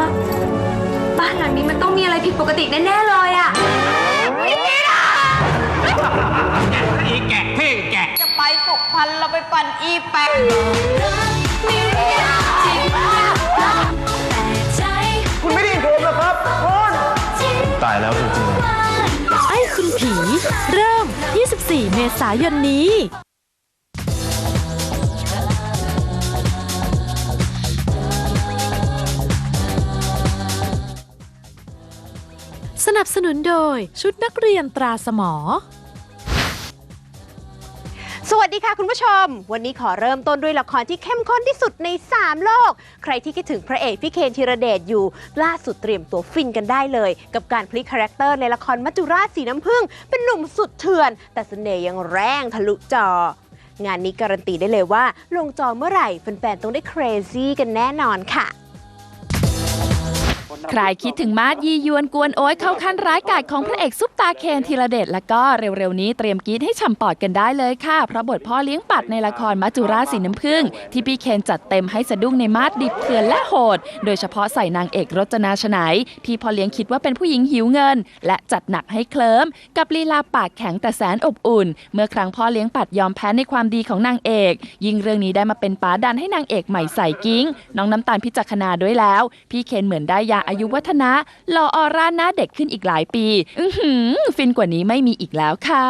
ว่า บ้านหลังนี้มันต้องมีอะไรผิดปกติแน่ ๆ เลยอะอีแกะเพ่งแกะ จะไปสุพรรณเราไปปั่นอีแปะคุณไม่ได้ยินผมเหรอครับคุณตายแล้วจริงๆ ไอ้คุณผี เริ่ม 24 เมษายนนี้ สนับสนุนโดยชุดนักเรียนตราสมอ สวัสดีค่ะคุณผู้ชม วันนี้ขอเริ่มต้นด้วยละครที่เข้มข้นที่สุดใน 3 โลก ใครที่คิดถึงพระเอกพี่เคนธีรเดชอยู่ ล่าสุดเตรียมตัวฟินกันได้เลย กับการพลิกคาแรคเตอร์ในละครมัจจุราชสีน้ำผึ้งเป็นหนุ่มสุดเถื่อน แต่เสน่ห์ยังแรงทะลุจองานนี้การันตีได้เลยว่า ลงจอเมื่อไหร่แฟนๆต้องได้เครซี่กันแน่นอนค่ะ ใครคิดถึงมาดยียวนกวนโอ้ยเข้าขั้นร้ายกาจของพระเอกซุปตาเคนธีรเดชแล้วก็เร็วๆนี้เตรียมกรีดให้ฉ่ำปอดกันได้เลยค่ะ เพราะบทพ่อเลี้ยงปัดในละครมัจจุราชสีน้ำผึ้งที่พี่เคนจัดเต็มให้สะดุ้งในมาดดิบเถื่อนและโหด โดยเฉพาะใส่นางเอกรจนาชไนยที่พ่อเลี้ยงคิดว่าเป็นผู้หญิงหิวเงิน และจัดหนักให้เคลิ้มกับลีลาปากแข็งแต่แสนอบอุ่น เมื่อครั้งพ่อเลี้ยงปัดยอมแพ้ในความดีของนางเอก ยิ่งเรื่องนี้ได้มาเป็นป๋าดันให้นางเอกใหม่ใส่กิ้งน้องน้ำตาลพิจักขณาด้วยแล้ว พี่เคนเหมือนได้ยาอายุวัฒนะหล่อออร่าหน้าเด็กขึ้นอีกหลายปี อือหือฟินกว่านี้ไม่มีอีกแล้วค่ะ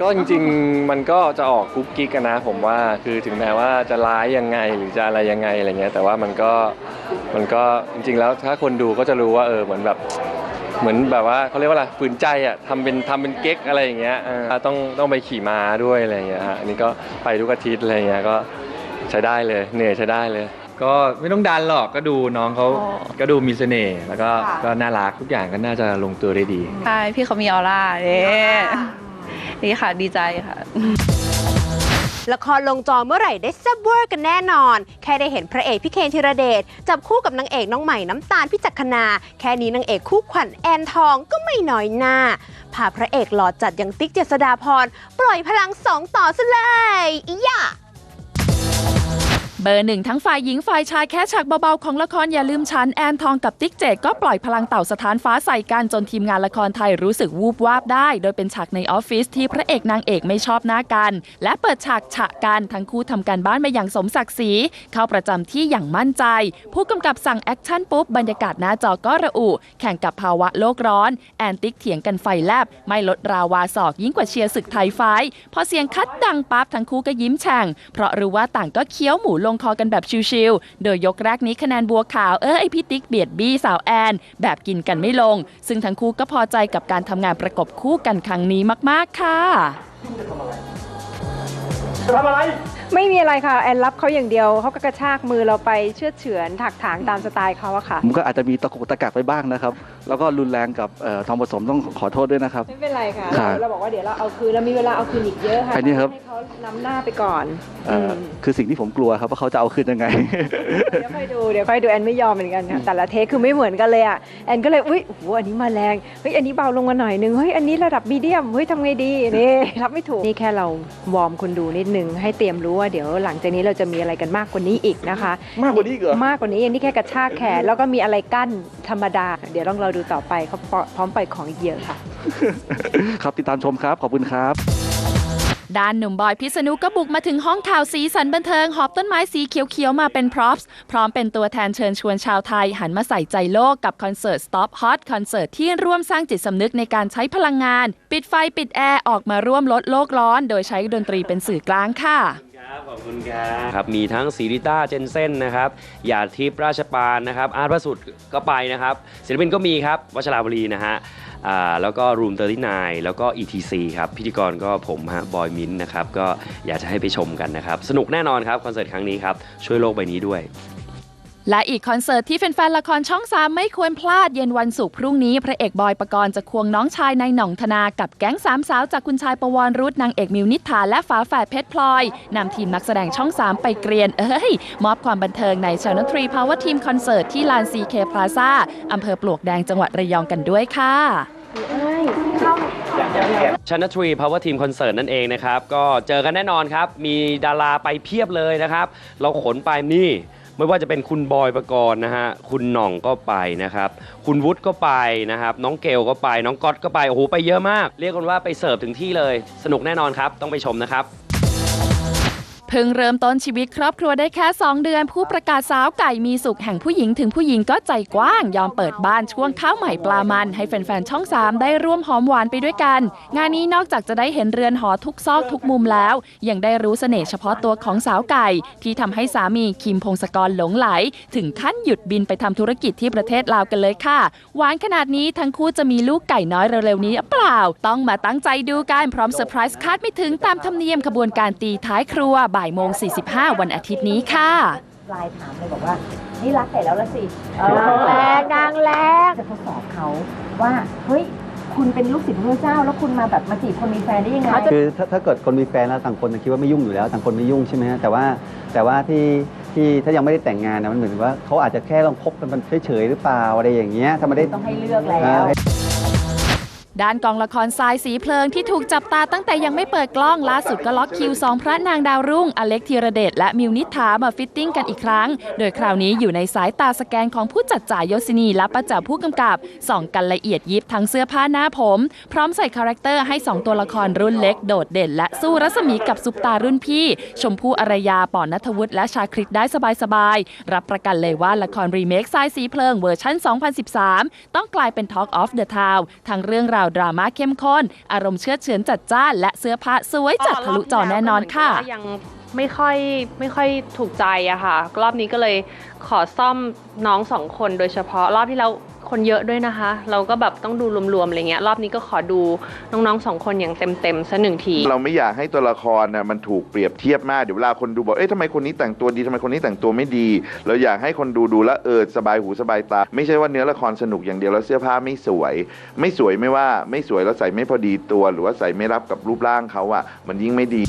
ก็จริงๆมันก็จะออกกุ๊กกิ๊กกันนะผมว่าคือถึงแม้ว่าจะร้ายยังไงหรือจะอะไรยังไงอะไรเงี้ยแต่ว่ามันก็มันก็จริงๆแล้วถ้าคนดูก็จะรู้ว่าเออเหมือนแบบเหมือนแบบว่าเขาเรียกว่าอะไรฝืนใจอะทำเป็นทำเป็นเก๊กอะไรอย่างเงี้ยเออต้องต้องไปขี่ม้าด้วยอะไรอย่างเงี้ยฮะอันนี้ก็ไปทุกอาทิตย์อะไรเงี้ยก็ใช้ได้เลยเหนื่อยใช้ได้เลย ก็ไม่ต้องดันหรอกก็ดูน้องเขาอ๋อก็ดูมีเสน่ห์แล้วก็ค่ะ ก็น่ารักทุกอย่างก็น่าจะลงตัวได้ดี ใช่พี่เขามีออร่าเด้ดีค่ะดีใจค่ะ ละครลงจอเมื่อไหร่ได้แซ่บเวอร์กันแน่นอน แค่ได้เห็นพระเอกพี่เคนธีรเดชจับคู่กับนางเอกน้องใหม่น้ำตาลพิจักขณา แค่นี้นางเอกคู่ขวัญแอนทองก็ไม่น้อยหน้า พาพระเอกหล่อจัดอย่างติ๊กเจษดาพรปล่อยพลังสองต่อซะเลยอีหย่า เบอร์หนึ่งทั้งฝ่ายหญิงฝ่ายชายแค่ฉากเบาๆของละครอย่าลืมฉันแอนทองกับติ๊กเจดก็ปล่อยพลังเต่าสถานฟ้าใส่กันจนทีมงานละครไทยรู้สึกวูบวาบได้ โดยเป็นฉากในออฟฟิศที่พระเอกนางเอกไม่ชอบหน้ากัน และเปิดฉากฉะกันทั้งคู่ทำการบ้านมาอย่างสมศักดิ์ศรีเข้าประจำที่อย่างมั่นใจ ผู้กำกับสั่งแอคชั่นปุ๊บบรรยากาศหน้าจอก็ระอุ แข่งกับภาวะโลกร้อนแอนติ๊กเถียงกันไฟแลบไม่ลดราวาศอกยิ่งกว่าเชียร์ศึกไทยไฟท์พอเสียงคัดดังปั๊บทั้งคู่ก็ยิ้มแฉ่งเพราะรู้ว่าต่างก็เคี้ยวหมูลงคอกันแบบชิลๆโดยยกแรกนี้คะแนนบัวขาวเอ้ยพี่ติ๊กเบียดบี้สาวแอน แบบกินกันไม่ลง ซึ่งทั้งคู่ก็พอใจกับการทำงานประกบคู่กันครั้งนี้มากๆค่ะทำอะไร ไม่มีอะไรค่ะ แอนรับเขาอย่างเดียว เขาก็กระชากมือเราไปเชื่อดเฉือนถักถางตามสไตล์เขาอะค่ะ ผมก็อาจจะมีตะกุกตะกักไปบ้างนะครับ แล้วก็รุนแรงกับเอ่อทองผสมต้องขอโทษด้วยนะครับ ไม่เป็นไรค่ะครับเราบอกว่าเดี๋ยวเราเอาคืนเรามีเวลาเอาคืนอีกเยอะค่ะอันนี้ครับให้เขานำหน้าไปก่อนเอ่ออมคือสิ่งที่ผมกลัวครับว่าเขาจะเอาคืนยังไง เดี๋ยวค่อยดูเดี๋ยวค่อยดูแอนไม่ยอมเหมือนกันค่ะแต่ละเทคคือไม่เหมือนกันเลยอะแอนก็เลยอุ้ยโอ้โหอันนี้มาแรงเฮ้ยอันนี้เบาลงมาหน่อยนึงเฮ้ยอันนี้ระดับมีเดียมเฮ้ยทำไงดีนี่รับไม่ถูกนี่แค่เราวอร์มคนดูนิดนึงให้เตรียมรู้ว่าเดี๋ยวหลังจากนี้เราจะมีอะไรกันมากกว่านี้อีกนะคะ มากกว่านี้อีกเหรอมากกว่านี้อันนี้แค่กระชากแขนแล้วก็มีอะไรกั้นธรรมดา เดี๋ยวลองเราดูต่อไปเขาพร้อมปล่อยของอีกเยอะค่ะ ครับติดตามชมครับขอบคุณครับ ด้านหนุ่มบอยพิษณุก็บุกมาถึงห้องข่าวสีสันบันเทิง หอบต้นไม้สีเขียวๆ มาเป็นพร็อพส์พร้อมเป็นตัวแทนเชิญชวนชาวไทย หันมาใส่ใจโลกกับคอนเสิร์ต Stop Hot คอนเสิร์ตที่ร่วมสร้างจิตสำนึกในการใช้พลังงาน ปิดไฟปิดแอร์ ออกมาร่วมลดโลกร้อน โดยใช้ดนตรีเป็นสื่อกลางค่ะขอบคุณครับครับ มีทั้งซีริต้าเจนเซนนะครับหยาดทิพย์ราชปานนะครับอาร์ตพระสุดก็ไปนะครับศิลปินก็มีครับวัชราบรีนะฮะ อ่าแล้วก็รูมเตอร์ที่นแล้วก็ ETC ครับ พิธีกรก็ผมฮะบอยมินนะครับ ก็อยากจะให้ไปชมกันนะครับ สนุกแน่นอนครับ คอนเสิร์ตครั้งนี้ครับ ช่วยโลกใบนี้ด้วย และอีกคอนเสิร์ตที่แฟนๆละครช่อง3ไม่ควรพลาดเย็นวันศุกร์พรุ่งนี้ พระเอกบอยปกรณ์จะควงน้องชายในหน่องธนา กับแก๊งสามสาวจากคุณชายประวรรุษนางเอกมิวนิษฐาและฝาแฝดเพชรพลอยนำทีมนักแสดงช่อง3ไปเกรียน เอ้ย มอบความบันเทิงใน Channel 3 Power Team Concert ที่ลาน CK Plaza อำเภอปลวกแดงจังหวัดระยองกันด้วยค่ะ Channel 3 Power Team Concert นั่นเองนะครับ ก็เจอกันแน่นอนครับ มีดาราไปเพียบเลยนะครับ เราขนไปนี่ ไม่ว่าจะเป็นคุณบอยประกรณ์นะฮะคุณหน่องก็ไปนะครับ คุณวุฒิก็ไปนะครับ น้องเกลก็ไปน้องก๊อตก็ไปโอ้โหไปเยอะมาก เรียกกันว่าไปเสิร์ฟถึงที่เลย สนุกแน่นอนครับ ต้องไปชมนะครับ พิ่งเริ่มต้นชีวิตครอบครัวได้แค่ 2 เดือน ผู้ประกาศสาวไก่มีสุขแห่งผู้หญิงถึงผู้หญิงก็ใจกว้าง ยอมเปิดบ้านช่วงข้าวใหม่ปลามัน ให้แฟนๆ ช่อง 3 ได้ร่วมหอมหวานไปด้วยกัน งานนี้นอกจากจะได้เห็นเรือนหอทุกซอกทุกมุมแล้ว ยังได้รู้เสน่ห์เฉพาะตัวของสาวไก่ ที่ทำให้สามีคิมพงศกรหลงไหล ถึงขั้นหยุดบินไปทำธุรกิจที่ประเทศลาวกันเลยค่ะหวานขนาดนี้ทั้งคู่จะมีลูกไก่น้อยเร็วๆนี้หรือเปล่า ต้องมาตั้งใจดูกันพร้อมเซอร์ไพรส์คาดไม่ถึงตามธรรมเนียมขบวนการตีท้ายครัวบ่ายโมง 45 วันอาทิตย์นี้ค่ะ ไลน์ถามเลยบอกว่า นี่รักแต่แล้วละสินางแรงนางแรงจะทดสอบเขาว่า เฮ้ย คุณเป็นลูกศิษย์พระพุทธเจ้า แล้วคุณมาแบบมาจีบคนมีแฟนได้ยังไง คือถ้าถ้าเกิดคนมีแฟนแล้วต่างคนคิดว่าไม่ยุ่งอยู่แล้วต่างคนไม่ยุ่งใช่ไหมฮะแต่ว่าแต่ว่าที่ที่ถ้ายังไม่ได้แต่งงานนะมันเหมือนว่าเขาอาจจะแค่ลองคบกันเฉยๆหรือเปล่าอะไรอย่างเงี้ยถ้าไม่ได้ต้องให้เลือกแล้วอ่า ด้านกองละครทรายสีเพลิงที่ถูกจับตาตั้งแต่ยังไม่เปิดกล้องล่าสุดก็ล็อกคิวสองพระนางดาวรุ่ง อเล็กธีรเดชและมิวนิษฐามาฟิตติ้งกันอีกครั้ง โดยคราวนี้อยู่ในสายตาสแกนของผู้จัดจ่ายยศินีและประจักษ์ผู้กำกับ ส่องกันละเอียดยิบทั้งเสื้อผ้าหน้าผม พร้อมใส่คาแรคเตอร์ให้ 2 ตัวละครรุ่นเล็กโดดเด่น และสู้รัศมีกับซุปตารุ่นพี่ ชมพู่อารยาปอนัทวุฒิและชาคริตได้สบายๆรับประกันเลยว่าละครรีเมคทรายสีเพลิงเวอร์ชัน2013 ต้องกลายเป็น Talk of the Town ทั้งเรื่องราวดราม่าเข้มข้น อารมณ์เชื้อเฉือนจัดจ้าน และเสื้อผ้าสวยจัดทะลุจอแน่นอนค่ะ ยังไม่ค่อยไม่ค่อยถูกใจอะค่ะ รอบนี้ก็เลยขอซ่อมน้องสองคนโดยเฉพาะรอบที่แล้ว คนเยอะด้วยนะคะ เราก็แบบต้องดูรวมๆอะไรเงี้ยรอบนี้ก็ขอดูน้องๆสองคนอย่างเต็มๆสักหนึ่งทีเราไม่อยากให้ตัวละครนะมันถูกเปรียบเทียบมากเดี๋ยวเวลาคนดูบอกเอ๊ะทำไมคนนี้แต่งตัวดีทำไมคนนี้แต่งตัวไม่ดี เราอยากให้คนดูดูแลวเออสบายหูสบายตา ไม่ใช่ว่าเนื้อละครสนุกอย่างเดียวแล้วเสื้อผ้าไม่สวย ไม่สวยไม่ว่าไม่สวยแล้วใส่ไม่พอดีตัว หรือว่าใส่ไม่รับกับรูปร่างเขาอะมันยิ่งไม่ดี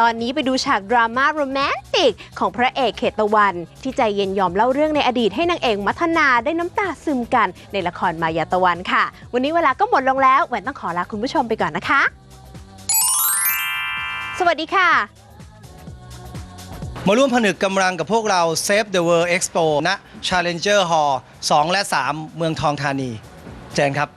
ตอนนี้ไปดูฉากดราม่าโรแมนติก ของพระเอกเขตตะวัน ที่ใจเย็นยอมเล่าเรื่องในอดีตให้นางเอกมัทนาได้น้ำตาซึมกันในละครมายาตะวันค่ะ วันนี้เวลาก็หมดลงแล้วแหวนต้องขอลาคุณผู้ชมไปก่อนนะคะ สวัสดีค่ะ มาร่วมผนึกกำลังกับพวกเรา Save the World Expo ณ Challenger Hall 2 และ 3 เมืองทองธานี เจนครับ